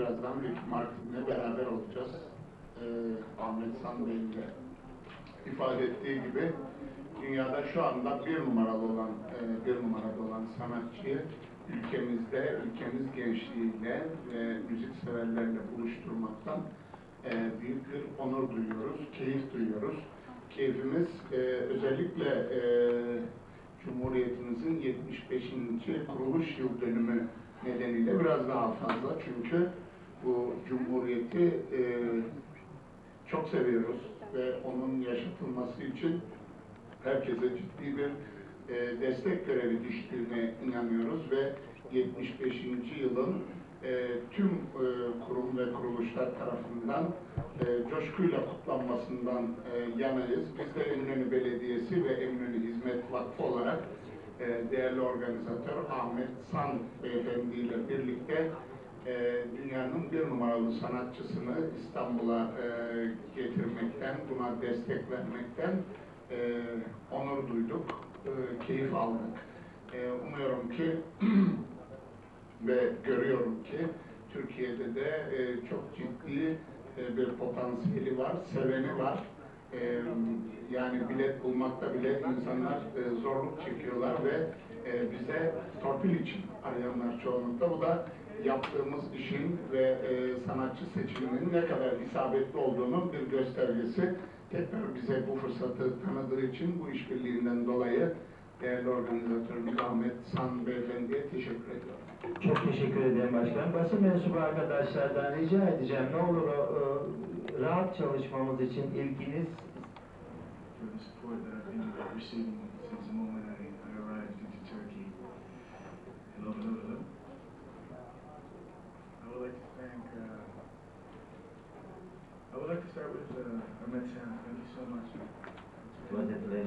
birazdan Ricky Martin'le beraber olacağız. Ee, Ahmet San Bey'in de ifade ettiği gibi dünyada şu anda bir numaralı olan e, bir numarada olan sanatçıyı ülkemizde, ülkemiz gençliğiyle ve müzik severlerle buluşturmaktan e, büyük bir onur duyuyoruz, keyif duyuyoruz. Keyfimiz e, özellikle e, Cumhuriyetimizin 75. kuruluş yıl dönümü nedeniyle biraz daha fazla çünkü bu Cumhuriyeti e, çok seviyoruz ve onun yaşatılması için herkese ciddi bir e, destek görevi düştüğüne inanıyoruz ve 75. yılın e, tüm e, kurum ve kuruluşlar tarafından e, coşkuyla kutlanmasından e, yanayız. Biz de Eminönü Belediyesi ve Eminönü Hizmet Vakfı olarak e, değerli organizatör Ahmet San Beyefendi ile birlikte e, dünyanın bir numaralı sanatçısını İstanbul'a e, getirmekten, buna destek vermekten e, onur duyduk, e, keyif aldık. E, umuyorum ki ve görüyorum ki Türkiye'de de e, çok ciddi e, bir potansiyeli var, seveni var. E, yani bilet bulmakta bile insanlar e, zorluk çekiyorlar ve e, bize torpil için arayanlar çoğunlukla. Bu da yaptığımız işin ve e, sanatçı seçiminin ne kadar isabetli olduğunun bir göstergesi. Tekrar bize bu fırsatı tanıdığı için bu işbirliğinden dolayı değerli organizatörümüz Ahmet San Beyefendi'ye teşekkür ediyorum. Çok teşekkür ederim başkanım. Basın mensubu arkadaşlardan rica edeceğim ne olur o, o, rahat çalışmamız için ilginiz for the support that I've been receiving since the moment I, I arrived into Turkey. Hello, hello, hello. I would like to thank, uh, I would like to start with uh, Ahmed San. Thank you so much. It was a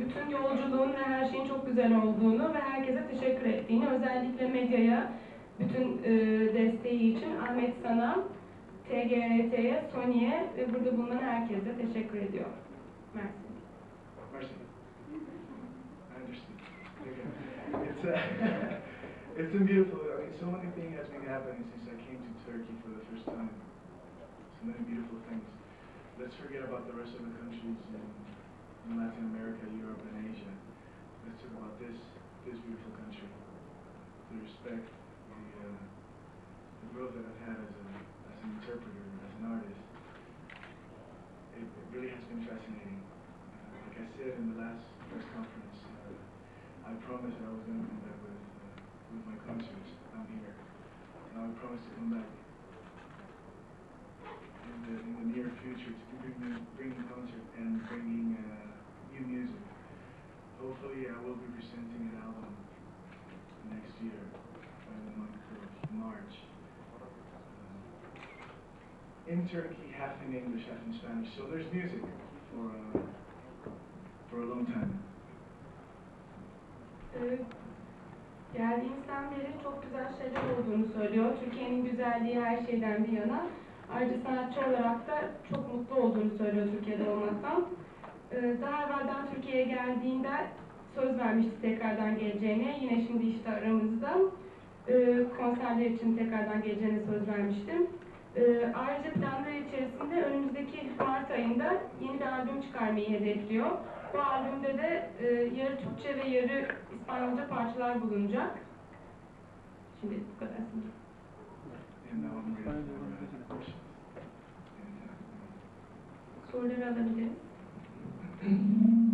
Bütün yolculuğun ve her şeyin çok güzel olduğunu ve herkese teşekkür ettiğini, özellikle medyaya bütün e, desteği için Ahmet Sana, TGRT'ye, Sony'ye ve burada bulunan herkese teşekkür ediyor. Mersi. It's uh, it's been beautiful. I mean, so many things has been happening since I came to Turkey for the first time. So many beautiful things. Let's forget about the rest of the countries in, in Latin America, Europe, and Asia. Let's talk about this this beautiful country. The respect, the uh, the growth that I've had as a as an interpreter, as an artist. It, it really has been fascinating. Uh, like I said in the last press conference, uh, I promised that I was going to come back with uh, with my concerts down here, and I promise to come back in the in the near future to bring bringing concert and bringing uh, in Turkey, half in English, half in Spanish. So there's music for uh, for a long time. Ee, geldiğimizden beri çok güzel şeyler olduğunu söylüyor. Türkiye'nin güzelliği her şeyden bir yana. Ayrıca sanatçı olarak da çok mutlu olduğunu söylüyor Türkiye'de olmaktan. Ee, daha evvelden Türkiye'ye geldiğinde söz vermişti tekrardan geleceğine. Yine şimdi işte aramızda. Ee, konserler için tekrardan geleceğine söz vermiştim. Ee, ayrıca planları içerisinde önümüzdeki Mart ayında yeni bir albüm çıkarmayı hedefliyor. Bu albümde de e, yarı Türkçe ve yarı İspanyolca parçalar bulunacak. Şimdi bu kadar. And now I'm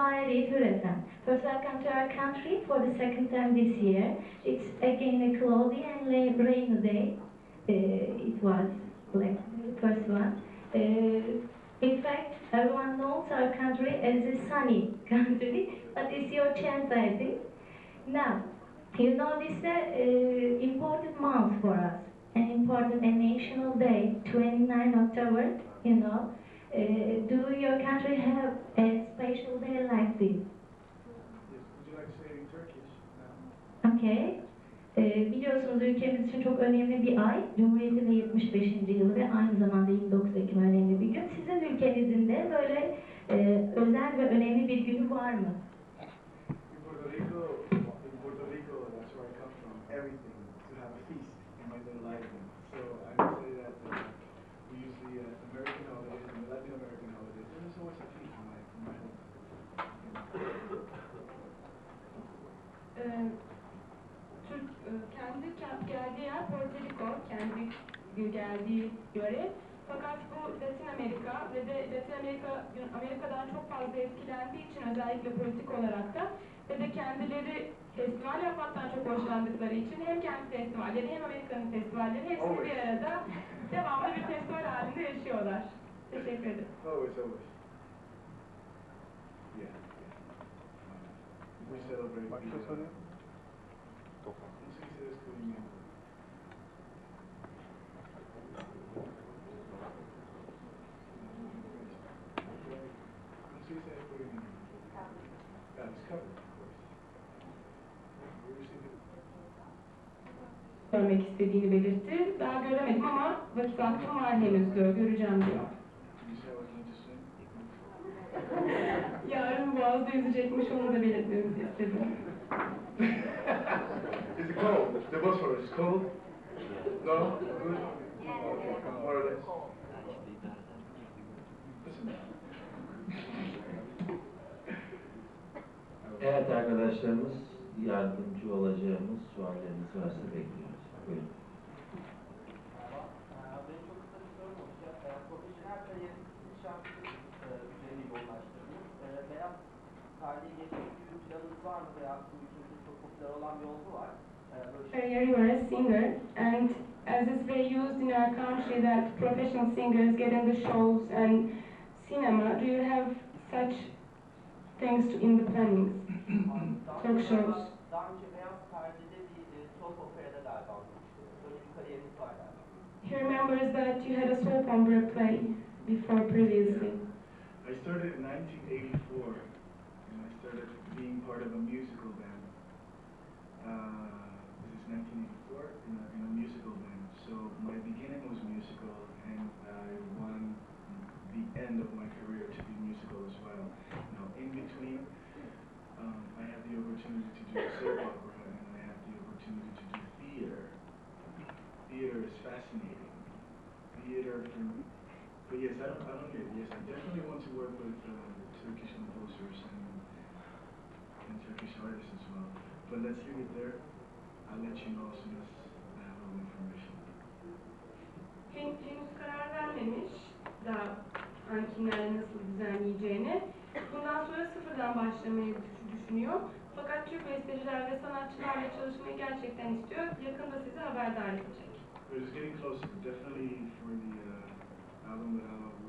Semai Returesen. First, welcome to our country for the second time this year. It's again a cloudy and rainy day. Uh, it was like first one. Uh, in fact, everyone knows our country as a sunny country, but it's your chance, I think. Now, you know this is an uh, important month for us, an important national day, 29 October, you know. Uh, do your country have a special day like this? Yes, would you like to say in Turkish now? Okay. Ee, biliyorsunuz ülkemiz için çok önemli bir ay. Cumhuriyet'in de 75. yılı ve aynı zamanda 29 Ekim önemli bir gün. Sizin ülkenizin de böyle e, özel ve önemli bir günü var mı? In Puerto Rico, in Puerto Rico, that's where I come from. Everything to have a feast in my little island. So I would say that uh, we use the uh, American holidays and the Latin American holidays. And there's always a feast in my, in my home. Ee, Türk e, kendi ke- geldiği yer Porto Rico, kendi geldiği göre. Fakat bu Latin Amerika ve de Latin Amerika Amerika'dan çok fazla etkilendiği için özellikle politik olarak da ve de kendileri festival yapmaktan çok hoşlandıkları için hem kendi festivalleri hem Amerika'nın festivalleri hepsi bir arada devamlı bir festival halinde yaşıyorlar. Teşekkür ederim. Always, always. Yeah. We celebrate. the, uh, ¿Cómo Görmek istediğini belirtti. Daha göremedim ama vakit vaktim var henüz diyor. Göreceğim diyor. Yarın Boğaz'da yüzecekmiş onu da belirtmemizi istedim. Is it cold? The Bosphorus is cold? No? Good? More or less. Olan bir olgu var. Ee, Böyle şey- Earlier you were a singer and as is very used in our country that professional singers get into shows and cinema, do you have such things to, in the plannings? Daha Talk shows. Daha önce Beyaz Perde'de bir soap operada galiba olmuştunuz. Böyle bir kariyeriniz var galiba. He remembers that you had a soap opera play before previously. I started in 1984, and I started being part of a musical band. Uh, this is 1984 in a, in a musical band. So my beginning but yes, I don't, I don't get it. Yes, I definitely want to work with uh, Turkish composers and, and Turkish artists as well. But let's leave it there. I'll let you know as soon as I have all information. Hen- henüz karar vermemiş daha ankinlerle nasıl düzenleyeceğini. Bundan sonra sıfırdan başlamayı düş- düşünüyor. Fakat Türk besteciler ve sanatçılarla çalışmayı gerçekten istiyor. Yakında sizi haberdar edecek. İt's getting closer. Definitely for the uh, I don't know.